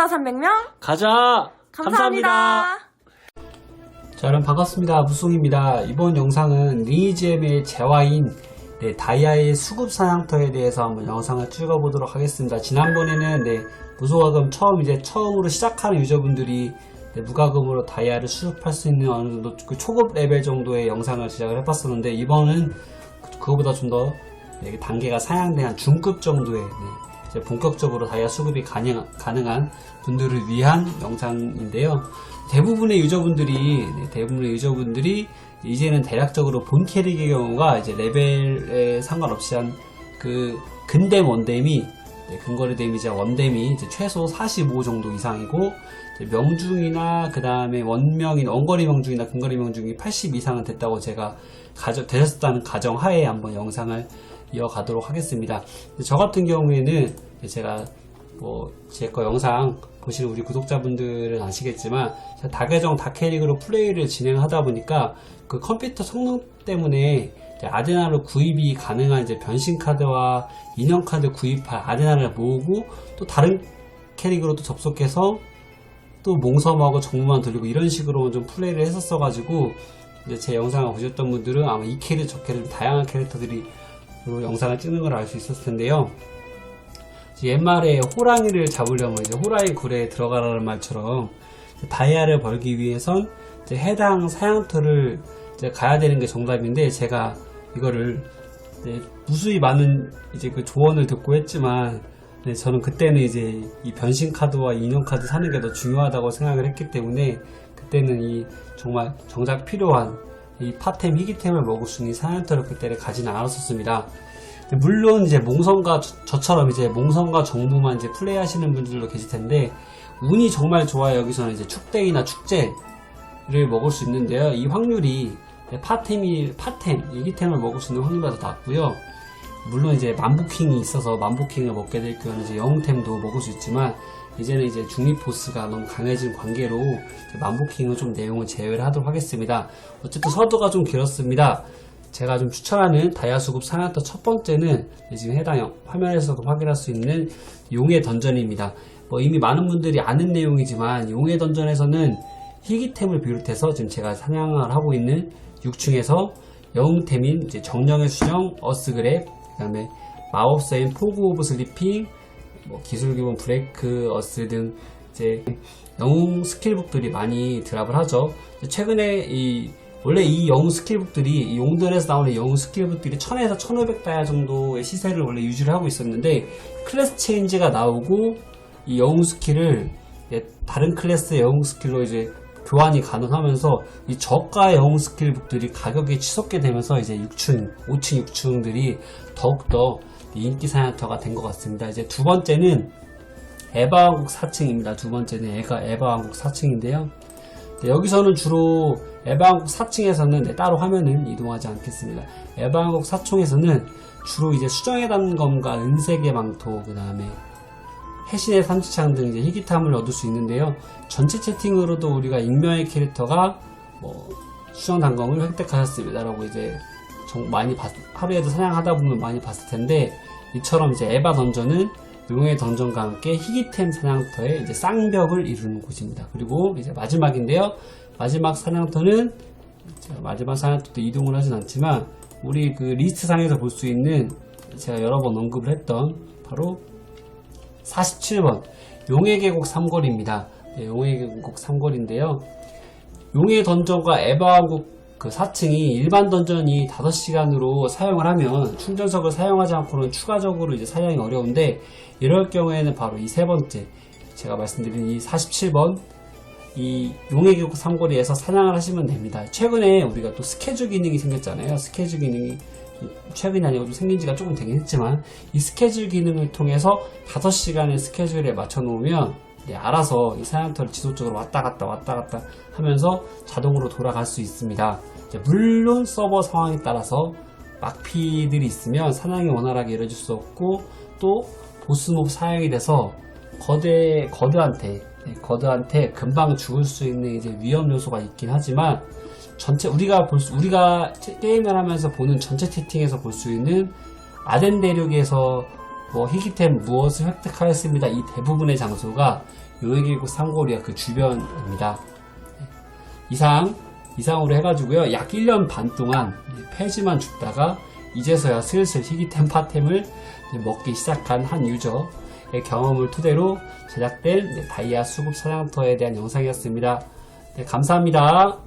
구독자 300명 가자! 감사합니다. 자, 여러분 반갑습니다. 무송입니다. 이번 영상은 리니지엠의 재화인 네, 다이아의 수급 사냥터에 대해서 한번 영상을 찍어보도록 하겠습니다. 지난번에는 네, 무소가금 처음 이제 처음으로 시작하는 유저분들이 네, 무과금으로 다이아를 수급할 수 있는 어느 정도 그 초급 레벨 정도의 영상을 제작을 해봤었는데 이번은 그- 그거보다 좀 더 단계가 상향된 한 중급 정도의 네, 이제 본격적으로 다이아 수급이 가능, 가능한 분들을 위한 영상인데요. 대부분의 유저분들이 네, 대부분의 유저분들이 이제는 대략적으로 본 캐릭의 경우가 이제 레벨에 상관없이 한 그 근댐 원댐이 네, 근거리 데미지 원댐이 최소 45 정도 이상이고 명중이나 그 다음에 원명이나 원거리 명중이나 근거리 명중이 80 이상은 됐다고 제가 가정 되셨다는 가정 하에 한번 영상을 이어가도록 하겠습니다. 저 같은 경우에는 제가 뭐 제 거 영상 보시는 우리 구독자분들은 아시겠지만 다계정 다캐릭으로 플레이를 진행하다 보니까 그 컴퓨터 성능 때문에 아데나로 구입이 가능한 이제 변신 카드와 인형 카드 구입할 아데나를 모으고 또 다른 캐릭으로 또 접속해서 또 몽섬하고 정무만 돌리고 이런 식으로 좀 플레이를 했었어 가지고 이제 제 영상을 보셨던 분들은 아마 이 캐릭 저 캐릭 다양한 캐릭터들이 로 영상을 찍는 걸 알 수 있었을 텐데요. 옛말에 호랑이를 잡으려면 이제 호랑이 굴에 들어가라는 말처럼 다이아를 벌기 위해선 해당 사냥터를 이제 가야 되는 게 정답인데 제가 이거를 이제 무수히 많은 이제 그 조언을 듣고 했지만 네, 저는 그때는 이제 이 변신 카드와 인형 카드 사는 게 더 중요하다고 생각을 했기 때문에 그때는 이 정말 정작 필요한 이 파템 희귀템을 먹을 수 있는 사냥터를 그때는 가지는 않았었습니다. 물론 이제 몽성과 저, 처럼 이제 몽성과 정부만 이제 플레이하시는 분들도 계실 텐데 운이 정말 좋아요. 여기서는 이제 축대이나 축제를 먹을 수 있는데요. 이 확률이 파템이 파템 일기템을 먹을 수 있는 확률보다 더 낮고요. 물론 이제 만부킹이 있어서 만부킹을 먹게 될 경우는 이제 영웅템도 먹을 수 있지만 이제는 이제 중립 보스가 너무 강해진 관계로 이제 만부킹은 좀 내용을 제외를 하도록 하겠습니다. 어쨌든 서두가 좀 길었습니다. 제가 좀 추천하는 다이아 수급 사냥터 첫 번째는 지금 해당 영- 화면에서도 확인할 수 있는 용의 던전입니다. 뭐 이미 많은 분들이 아는 내용이지만 용의 던전에서는 희귀템을 비롯해서 지금 제가 사냥을 하고 있는 6층에서 영웅템인 이제 정령의 수정, 어스그랩, 그 다음에 마법사인 포구 오브 슬리핑, 뭐 기술 기본 브레이크 어스 등 이제 영웅 스킬북들이 많이 드랍을 하죠. 최근에 이 원래 이 영웅 스킬북들이 이 용들에서 나오는 영웅 스킬북들이 1000에서 1500다이아 정도의 시세를 원래 유지를 하고 있었는데 클래스 체인지가 나오고 이 영웅 스킬을 다른 클래스의 영웅 스킬로 이제 교환이 가능하면서 이 저가 영웅 스킬북들이 가격이 치솟게 되면서 이제 6층, 5층, 6층들이 더욱더 인기 사냥터가 된 것 같습니다. 이제 두 번째는 에바왕국 4층입니다. 두 번째는 에가 에바왕국 4층인데요. 여기서는 주로 에바왕국 4층에서는 네, 따로 화면은 이동하지 않겠습니다. 에바왕국 4층에서는 주로 이제 수정의 단검과 은색의 망토, 그 다음에 해신의 삼지창 등 이제 희귀탐을 얻을 수 있는데요. 전체 채팅으로도 우리가 익명의 캐릭터가 뭐 수정 단검을 획득하셨습니다라고 이제 정 많이 봤, 하루에도 사냥하다 보면 많이 봤을 텐데 이처럼 이제 에바 던전은 용의 던전과 함께 희귀템 사냥터의 이제 쌍벽을 이루는 곳입니다. 그리고 이제 마지막인데요. 마지막 사냥터는 마지막 사냥터도 이동을 하진 않지만 우리 그 리스트 상에서 볼 수 있는 제가 여러 번 언급을 했던 바로 47번 용의 계곡 삼거리입니다. 네, 용의 계곡 삼거리인데요. 용의 던전과 에바왕국 그 4층이 일반 던전이 5시간으로 사용을 하면 충전석을 사용하지 않고는 추가적으로 이제 사용이 어려운데 이럴 경우에는 바로 이 세 번째 제가 말씀드린 이 47번 이 용의 계곡 삼거리에서 사냥을 하시면 됩니다. 최근에 우리가 또 스케줄 기능이 생겼잖아요. 스케줄 기능이 최근이 아니고 좀 생긴 지가 조금 되긴 했지만 이 스케줄 기능을 통해서 5시간의 스케줄에 맞춰 놓으면 네, 알아서 이 사냥터를 지속적으로 왔다 갔다 왔다 갔다 하면서 자동으로 돌아갈 수 있습니다. 물론 서버 상황에 따라서 막피들이 있으면 사냥이 원활하게 이루어질 수 없고 또 보스몹 사용이 돼서 거대 거드한테 네, 거드한테 금방 죽을 수 있는 이제 위험 요소가 있긴 하지만 전체 우리가 볼 수, 우리가 채- 게임을 하면서 보는 전체 채팅에서 볼 수 있는 아덴 대륙에서 뭐 희귀템 무엇을 획득하였습니다. 이 대부분의 장소가 요해계곡 상고리와 그 주변입니다. 네. 이상 이상으로 해가지고요 약 1년 반 동안 폐지만 죽다가 이제서야 슬슬 희귀템 파템을 먹기 시작한 한 유저의 경험을 토대로 제작된 네, 다이아 수급 사냥터에 대한 영상이었습니다. 네, 감사합니다.